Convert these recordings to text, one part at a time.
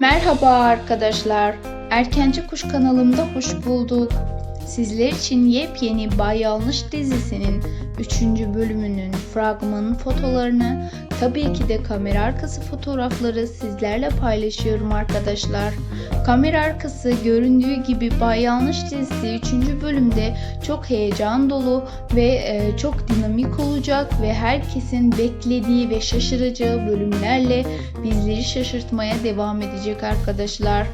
Merhaba arkadaşlar. Erkenci Kuş kanalımda hoş bulduk. Sizler için yepyeni Bay Yanlış dizisinin 3. bölümünün fragmanın fotolarını tabii ki de kamera arkası fotoğrafları sizlerle paylaşıyorum arkadaşlar. Kamera arkası göründüğü gibi Bay Yanlış dizisi 3. bölümde çok heyecan dolu ve e, çok dinamik olacak ve herkesin beklediği ve şaşıracağı bölümlerle bizleri şaşırtmaya devam edecek arkadaşlar.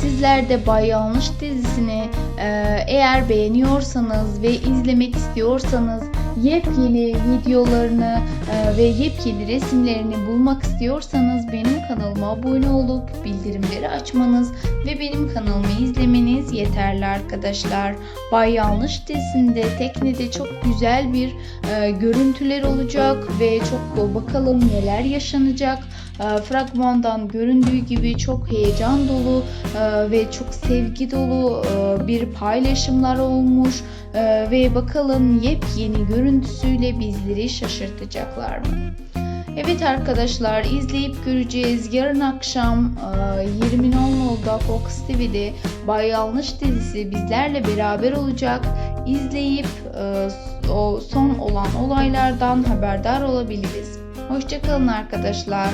Sizler de Bay Yanlış dizisini e, eğer beğeniyorsanız ve izlemek istiyorsanız yepyeni videolarını e, ve yepyeni resimlerini bulmak istiyorsanız benim kanalıma abone olup bildirimleri açmanız ve benim kanalımı izlemeniz yeterli arkadaşlar. Bay Yanlış dizisinde teknede çok güzel bir e, görüntüler olacak ve çok bakalım neler yaşanacak. E, fragmandan göründüğü gibi çok heyecan dolu e, ve çok sevgi dolu e, bir paylaşımlar olmuş E, ve bakalım yepyeni görüntüsüyle bizleri şaşırtacaklar mı? Evet arkadaşlar izleyip göreceğiz. Yarın akşam e, 20.00'da Fox TV'de Bay Yanlış dizisi bizlerle beraber olacak. İzleyip o son olan olaylardan haberdar olabiliriz. Hoşçakalın arkadaşlar.